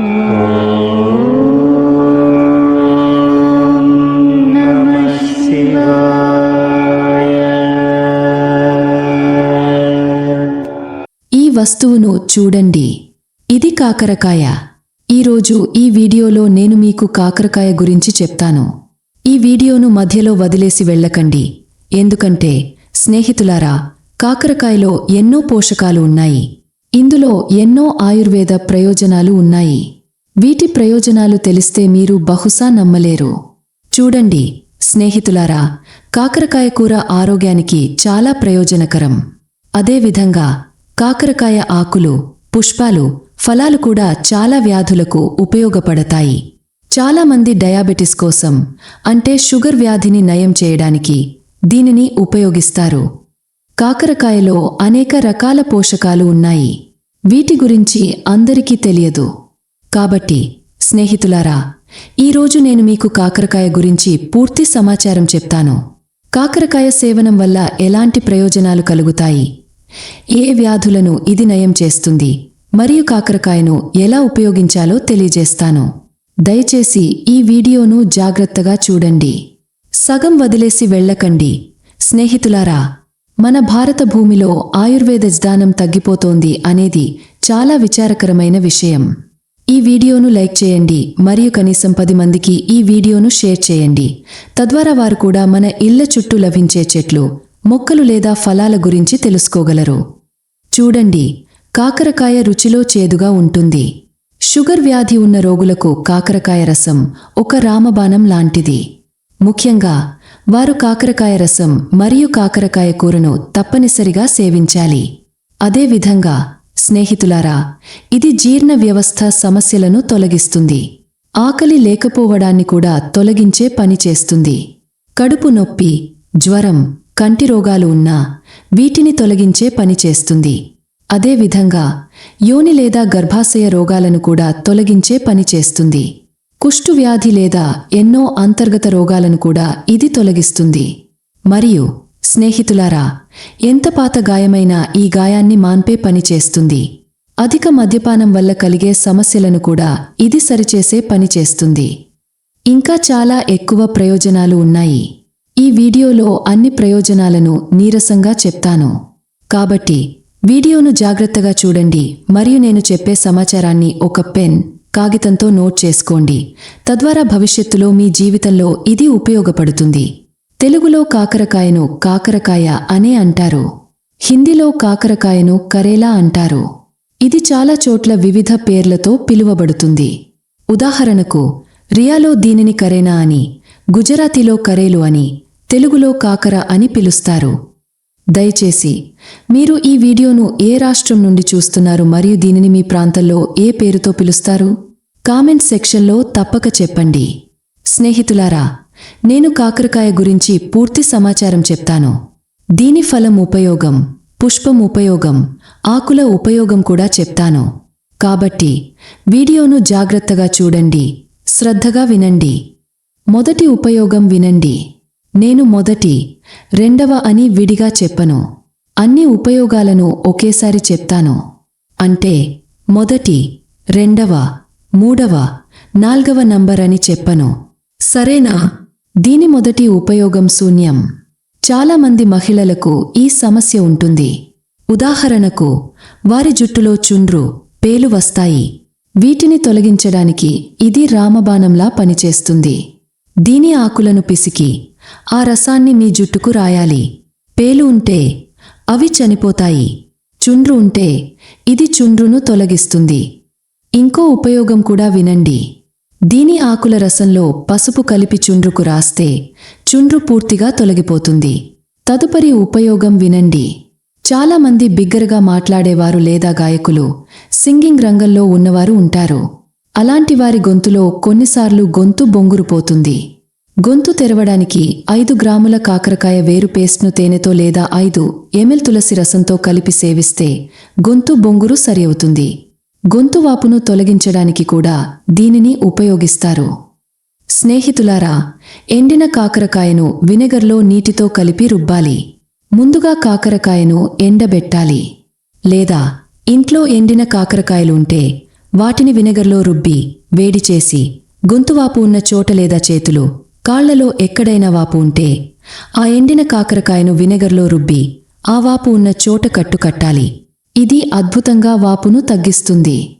ఈ వస్తువును చూడండి. ఇది కాకరకాయ. ఈరోజు ఈ వీడియోలో నేను మీకు కాకరకాయ గురించి చెప్తాను. ఈ వీడియోను మధ్యలో వదిలేసి వెళ్ళకండి. ఎందుకంటే స్నేహితులారా కాకరకాయలో ఎన్నో పోషకాలు ఉన్నాయి. ఇందులో ఎన్నో ఆయుర్వేద ప్రయోజనాలు ఉన్నాయి. వీటి ప్రయోజనాలు తెలిస్తే మీరు బహుశా నమ్మలేరు. చూడండి స్నేహితులారా కాకరకాయ కూర ఆరోగ్యానికి చాలా ప్రయోజనకరం. అదేవిధంగా కాకరకాయ ఆకులు పుష్పాలు ఫలాలు కూడా చాలా వ్యాధులకు ఉపయోగపడతాయి. చాలామంది డయాబెటిస్ కోసం అంటే షుగర్ వ్యాధిని నయం చేయడానికి దీనిని ఉపయోగిస్తారు. కాకరకాయలో అనేక రకాల పోషకాలు ఉన్నాయి. వీటి గురించి అందరికీ తెలియదు. కాబట్టి స్నేహితులారా ఈరోజు నేను మీకు కాకరకాయ గురించి పూర్తి సమాచారం చెప్తాను. కాకరకాయ సేవనం వల్ల ఎలాంటి ప్రయోజనాలు కలుగుతాయి? ఏ వ్యాధులను ఇది నయం చేస్తుంది? మరియు కాకరకాయను ఎలా ఉపయోగించాలో తెలియజేస్తాను. దయచేసి ఈ వీడియోను జాగ్రత్తగా చూడండి. సగం వదిలేసి వెళ్ళకండి. స్నేహితులారా మన భారత భూమిలో ఆయుర్వేద జ్ఞానం తగ్గిపోతోంది అనేది చాలా విచారకరమైన విషయం. ఈ వీడియోను లైక్ చేయండి మరియు కనీసం పది మందికి ఈ వీడియోను షేర్ చేయండి. తద్వారా వారు కూడా మన ఇళ్ళ చుట్టూ లభించే చెట్లు మొక్కలు లేదా ఫలాల గురించి తెలుసుకోగలరు. చూడండి కాకరకాయ రుచిలో చేదుగా ఉంటుంది. షుగర్ వ్యాధి ఉన్న రోగులకు కాకరకాయ రసం ఒక రామబాణం లాంటిది. ముఖ్యంగా వారు కాకరకాయ రసం మరియు కాకరకాయ కూరను తప్పనిసరిగా సేవించాలి. అదేవిధంగా స్నేహితులారా ఇది జీర్ణ వ్యవస్థ సమస్యలను తొలగిస్తుంది. ఆకలి లేకపోవడాన్ని కూడా తొలగించే పని చేస్తుంది. కడుపు నొప్పి జ్వరం కంటి రోగాలు ఉన్నా వీటిని తొలగించే పని చేస్తుంది. అదేవిధంగా యోని లేదా గర్భాశయ రోగాలను కూడా తొలగించే పని చేస్తుంది. కుష్టు వ్యాధి లేదా ఎన్నో అంతర్గత రోగాలను కూడా ఇది తొలగిస్తుంది. మరియు స్నేహితులారా ఎంత పాత గాయమైనా ఈ గాయాన్ని మాన్పే పనిచేస్తుంది అధిక మద్యపానం వల్ల కలిగే సమస్యలను కూడా ఇది సరిచేసే పనిచేస్తుంది ఇంకా చాలా ఎక్కువ ప్రయోజనాలు ఉన్నాయి. ఈ వీడియోలో అన్ని ప్రయోజనాలను నీరసంగా చెప్తాను. కాబట్టి వీడియోను జాగ్రత్తగా చూడండి. మరియు నేను చెప్పే సమాచారాన్ని ఒక పెన్ కాగితంతో నోట్ చేసుకోండి. తద్వారా భవిష్యత్తులో మీ జీవితంలో ఇది ఉపయోగపడుతుంది. తెలుగులో కాకరకాయను కాకరకాయ అనే అంటారు. హిందీలో కాకరకాయను కరేలా అంటారు. ఇది చాలా చోట్ల వివిధ పేర్లతో పిలువబడుతుంది. ఉదాహరణకు రియాలో దీనిని కరేనా అని గుజరాతీలో కరేలు అని తెలుగులో కాకర అని పిలుస్తారు. దయచేసి మీరు ఈ వీడియోను ఏ రాష్ట్రం నుండి చూస్తున్నారు మరియు దీనిని మీ ప్రాంతంలో ఏ పేరుతో పిలుస్తారు? కామెంట్ సెక్షన్లో తప్పక చెప్పండి. స్నేహితులారా నేను కాకరకాయ గురించి పూర్తి సమాచారం చెప్తాను. దీని ఫలం ఉపయోగం పుష్పం ఉపయోగం ఆకుల ఉపయోగం కూడా చెప్తాను. కాబట్టి వీడియోను జాగ్రత్తగా చూడండి శ్రద్ధగా వినండి. మొదటి ఉపయోగం వినండి. నేను మొదటి రెండవ అని విడిగా చెప్పను. అన్ని ఉపయోగాలను ఒకేసారి చెప్తాను. అంటే మొదటి రెండవ మూడవ నాల్గవ నంబర్ అని చెప్పను. సరేనా? దీని మొదటి ఉపయోగం శూన్యం. చాలామంది మహిళలకు ఈ సమస్య ఉంటుంది. ఉదాహరణకు వారి జుట్టులో చుండ్రు పేలు వస్తాయి. వీటిని తొలగించడానికి ఇది రామబాణంలా పనిచేస్తుంది. దీని ఆకులను పిసికి ఆ రసాన్ని మీ జుట్టుకు రాయాలి. పేలు ఉంటే అవి చనిపోతాయి. చుండ్రు ఉంటే ఇది చుండ్రును తొలగిస్తుంది. ఇంకో ఉపయోగం కూడా వినండి. దీని ఆకుల రసంలో పసుపు కలిపి చుండ్రుకు రాస్తే చుండ్రు పూర్తిగా తొలగిపోతుంది. తదుపరి ఉపయోగం వినండి. చాలామంది బిగ్గరగా మాట్లాడేవారు లేదా గాయకులు సింగింగ్ రంగంలో ఉన్నవారు ఉంటారు. అలాంటి వారి గొంతులో కొన్నిసార్లు గొంతు బొంగురుపోతుంది. గొంతు తెరవడానికి ఐదు గ్రాముల కాకరకాయ వేరు పేస్ట్ను తేనెతో లేదా ఐదు ఎంఎల్ తులసి రసంతో కలిపి సేవిస్తే గొంతు బొంగురు సరి అవుతుంది గొంతు వాపును తొలగించడానికి కూడా దీనిని ఉపయోగిస్తారు. స్నేహితులారా ఎండిన కాకరకాయను వినెగర్లో నీటితో కలిపి రుబ్బాలి. ముందుగా కాకరకాయను ఎండబెట్టాలి. లేదా ఇంట్లో ఎండిన కాకరకాయలు ఉంటే వాటిని వినెగర్లో రుబ్బి వేడి చేసి గొంతువాపు ఉన్న చోట లేదా చేతులు కాళ్ళలో ఎక్కడైనా వాపు ఉంటే ఆ ఎండిన కాకరకాయను వినెగర్లో రుబ్బి ఆ వాపు ఉన్న చోట కట్టు కట్టాలి. ఇది అద్భుతంగా వాపును తగ్గిస్తుంది.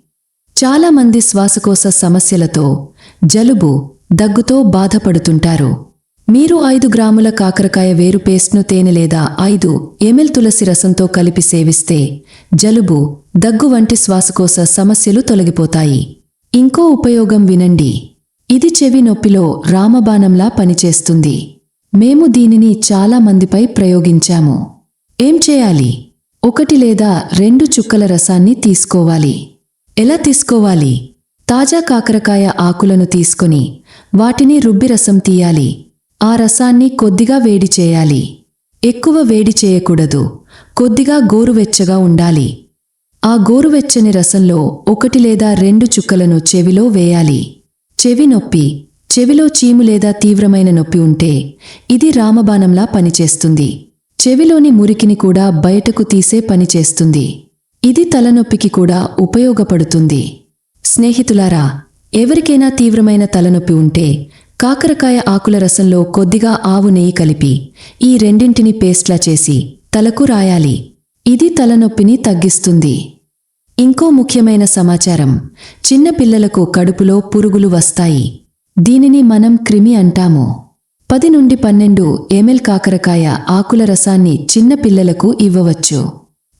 చాలామంది శ్వాసకోశ సమస్యలతో జలుబు దగ్గుతో బాధపడుతుంటారు. మీరు ఐదు గ్రాముల కాకరకాయ వేరు పేస్ట్ను తేనె లేదా ఐదు ఎమెల్ తులసి రసంతో కలిపి సేవిస్తే జలుబు దగ్గు వంటి శ్వాసకోశ సమస్యలు తొలగిపోతాయి. ఇంకో ఉపయోగం వినండి. ఇది చెవి నొప్పిలో రామబాణంలా పనిచేస్తుంది. మేము దీనిని చాలా మందిపై ప్రయోగించాము. ఏం చేయాలి? ఒకటి లేదా రెండు చుక్కల రసాన్ని తీసుకోవాలి. ఎలా తీసుకోవాలి? తాజా కాకరకాయ ఆకులను తీసుకొని వాటిని రుబ్బి రసం తీయాలి. ఆ రసాన్ని కొద్దిగా వేడి చేయాలి. ఎక్కువ వేడి చేయకూడదు. కొద్దిగా గోరువెచ్చగా ఉండాలి. ఆ గోరువెచ్చని రసంలో ఒకటి లేదా రెండు చుక్కలను చెవిలో వేయాలి. చెవి నొప్పి. చెవిలో చీము లేదా తీవ్రమైన నొప్పి ఉంటే ఇది రామబాణంలా పనిచేస్తుంది. చెవిలోని మురికిని కూడా బయటకు తీసే పనిచేస్తుంది ఇది తలనొప్పికి కూడా ఉపయోగపడుతుంది. స్నేహితులారా ఎవరికైనా తీవ్రమైన తలనొప్పి ఉంటే కాకరకాయ ఆకుల రసంలో కొద్దిగా ఆవు నెయ్యి కలిపి ఈ రెండింటిని పేస్ట్లా చేసి తలకు రాయాలి. ఇది తలనొప్పిని తగ్గిస్తుంది. ఇంకో ముఖ్యమైన సమాచారం. చిన్నపిల్లలకు కడుపులో పురుగులు వస్తాయి. దీనిని మనం క్రిమి అంటాము. పది నుండి పన్నెండు ఎంఎల్ కాకరకాయ ఆకుల రసాన్ని చిన్నపిల్లలకు ఇవ్వవచ్చు.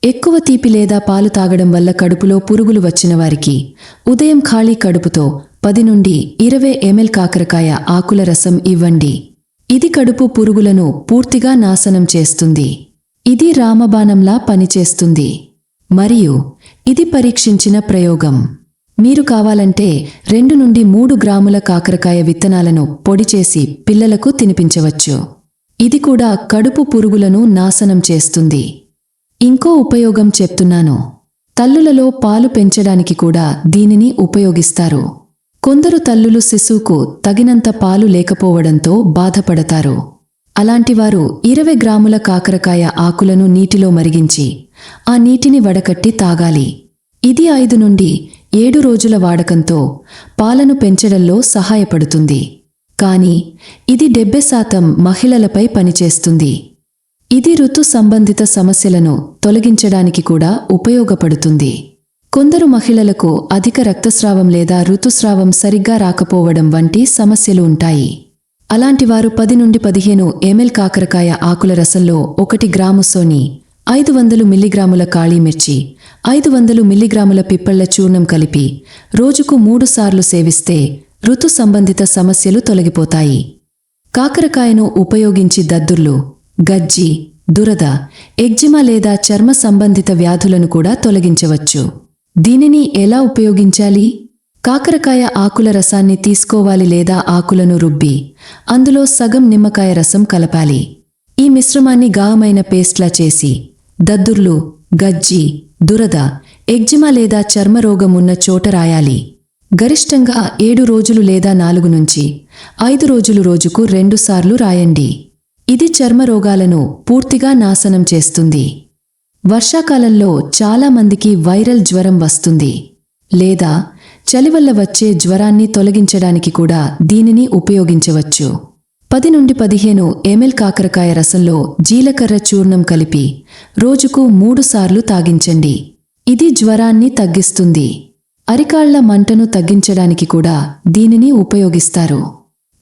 ఎక్కువ తీపి లేదా పాలు తాగడం వల్ల కడుపులో పురుగులు వచ్చిన వారికి ఉదయం ఖాళీ కడుపుతో పది నుండి ఇరవై ఎంఎల్ కాకరకాయ ఆకుల రసం ఇవ్వండి. ఇది కడుపు పురుగులను పూర్తిగా నాశనం చేస్తుంది. ఇది రామబాణంలా పనిచేస్తుంది. మరియు ఇది పరీక్షించిన ప్రయోగం. మీరు కావాలంటే రెండు నుండి మూడు గ్రాముల కాకరకాయ విత్తనాలను పొడి చేసి పిల్లలకు తినిపించవచ్చు. ఇది కూడా కడుపు పురుగులను నాశనం చేస్తుంది. ఇంకో ఉపయోగం చెప్తున్నాను. తల్లులలో పాలు పెంచడానికి కూడా దీనిని ఉపయోగిస్తారు. కొందరు తల్లులు శిశువుకు తగినంత పాలు లేకపోవడంతో బాధపడతారు. అలాంటివారు ఇరవై గ్రాముల కాకరకాయ ఆకులను నీటిలో మరిగించి ఆ నీటిని వడకట్టి తాగాలి. ఇది ఐదు నుండి ఏడు రోజుల వాడకంతో పాలను పెంచడంలో సహాయపడుతుంది. కానీ ఇది డెబ్బై శాతం మహిళలపై పనిచేస్తుంది. ఇది ఋతు సంబంధిత సమస్యలను తొలగించడానికి కూడా ఉపయోగపడుతుంది. కొందరు మహిళలకు అధిక రక్తస్రావం లేదా ఋతుస్రావం సరిగ్గా రాకపోవడం వంటి సమస్యలు ఉంటాయి. అలాంటివారు పది నుండి పదిహేను ఎంఎల్ కాకరకాయ ఆకుల రసంలో ఒకటి గ్రాము సోని ఐదు వందలు మిల్లీగ్రాముల కాళీమిర్చి ఐదు వందలు మిల్లీగ్రాముల పిప్పళ్ళ చూర్ణం కలిపి రోజుకు మూడుసార్లు సేవిస్తే ఋతు సంబంధిత సమస్యలు తొలగిపోతాయి. కాకరకాయను ఉపయోగించి దద్దుర్లు గజ్జి దురద ఎగ్జిమా లేదా చర్మ సంబంధిత వ్యాధులను కూడా తొలగించవచ్చు. దీనిని ఎలా ఉపయోగించాలి? కాకరకాయ ఆకుల రసాన్ని తీసుకోవాలి లేదా ఆకులను రుబ్బి అందులో సగం నిమ్మకాయ రసం కలపాలి. ఈ మిశ్రమాన్ని గాఢమైన పేస్ట్లా చేసి దద్దుర్లు గజ్జి దురద ఎగ్జిమా లేదా చర్మరోగం ఉన్న చోట రాయాలి. గరిష్టంగా ఏడు రోజులు లేదా నాలుగు నుంచి ఐదు రోజులు రోజుకు రెండుసార్లు రాయండి. ఇది చర్మ రోగాలను పూర్తిగా నాశనం చేస్తుంది. వర్షాకాలంలో చాలా మందికి వైరల్ జ్వరం వస్తుంది. లేదా చలి వల్ల వచ్చే జ్వరాన్ని తొలగించడానికి కూడా దీనిని ఉపయోగించవచ్చు. పది నుండి పదిహేను ఎంఎల్ కాకరకాయ రసంలో జీలకర్ర చూర్ణం కలిపి రోజుకు మూడుసార్లు తాగించండి. ఇది జ్వరాన్ని తగ్గిస్తుంది. అరికాళ్ళ మంటను తగ్గించడానికి కూడా దీనిని ఉపయోగిస్తారు.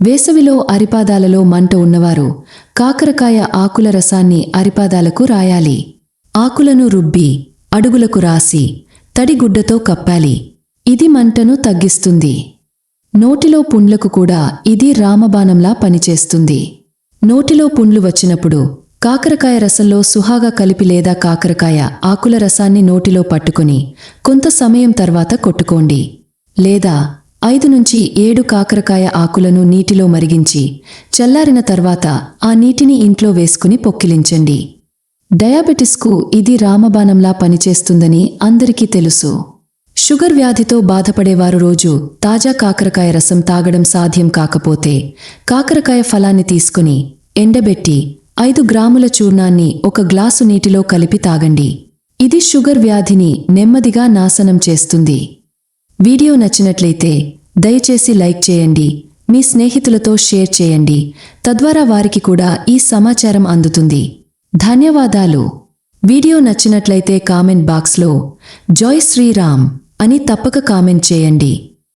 వేసవిలో అరిపాదాలలో మంట ఉన్నవారు కాకరకాయ ఆకుల రసాన్ని అరిపాదాలకు రాయాలి. ఆకులను రుబ్బి అడుగులకు రాసి తడిగుడ్డతో కప్పాలి. ఇది మంటను తగ్గిస్తుంది. నోటిలో పుండ్లకు కూడా ఇది రామబాణంలా పనిచేస్తుంది. నోటిలో పుండ్లు వచ్చినప్పుడు కాకరకాయ రసంలో సుహాగా కలిపి లేదా కాకరకాయ ఆకుల రసాన్ని నోటిలో పట్టుకుని కొంత సమయం తర్వాత కొట్టుకోండి. లేదా ఐదు నుంచి ఏడు కాకరకాయ ఆకులను నీటిలో మరిగించి చల్లారిన తర్వాత ఆ నీటిని ఇంట్లో వేసుకుని పొక్కిలించండి. డయాబెటిస్కు ఇది రామబాణంలా పనిచేస్తుందని అందరికీ తెలుసు. షుగర్ వ్యాధితో బాధపడేవారు రోజు తాజా కాకరకాయ రసం తాగడం సాధ్యం కాకపోతే కాకరకాయ ఫలాన్ని తీసుకుని ఎండబెట్టి ఐదు గ్రాముల చూర్ణాన్ని ఒక గ్లాసు నీటిలో కలిపి తాగండి. ఇది షుగర్ వ్యాధిని నెమ్మదిగా నాశనం చేస్తుంది. వీడియో నచ్చినట్లయితే దయచేసి లైక్ చేయండి మీ స్నేహితులతో షేర్ చేయండి. తద్వారా వారికి కూడా ఈ సమాచారం అందుతుంది. ధన్యవాదాలు. వీడియో నచ్చినట్లయితే కామెంట్ బాక్స్లో జై శ్రీరామ్. అని తప్పక కామెంట్ చేయండి.